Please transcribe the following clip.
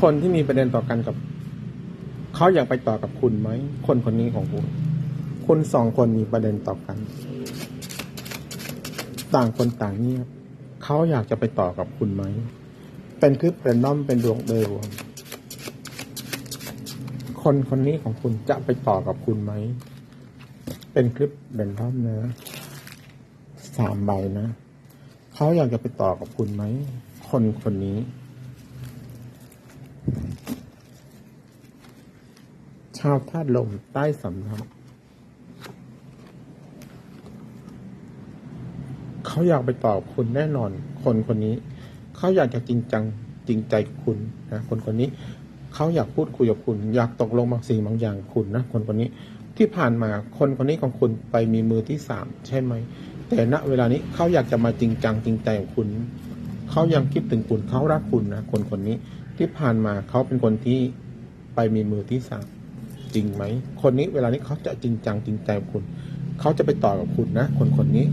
คนที่มีประเด็นต่อกันกับเขาอยากไปต่อกับคุณไหม คนคนนี้ของคุณคุณสองคนมีประเด็นต่อกัน ต่างคนต่างเงียบเขาอยากจะไปต่อกับคุณไหม เป็นคลิปเป็นน้อมเป็นดวงโดยรวม คนคนนี้ของคุณจะไปต่อกับคุณไหม เป็นคลิปเบนทอมนะสามใบนะ เขาอยากจะไปต่อกับคุณไหม คนคนนี้ ชาวธาตุลมใต้สำรับเขาอยากไปตอบคุณแน่นอน คนคนนี้ เขาอยากจะจริงจังจริงใจคุณนะคนคนนี้ เขาอยากพูดคุยกับคุณ อยากตกลงบางสิ่งบางอย่างคุณนะคนคนนี้ที่ผ่านมาคนคนนี้ของคุณไปมีมือที่สามใช่ไหม แต่ณเวลานี้เขาอยากจะมาจริงจังจริงใจกับคุณ เขายังคิดถึงคุณเขารักคุณนะคนคนนี้ที่ผ่านมาเขาเป็นคนที่ไปมีมือที่สาม จริงไหม คนนี้เวลานี้เขาจะจริงจังจริงใจกับคุณ เขาจะไปต่อกับคุณนะ คนคนนี้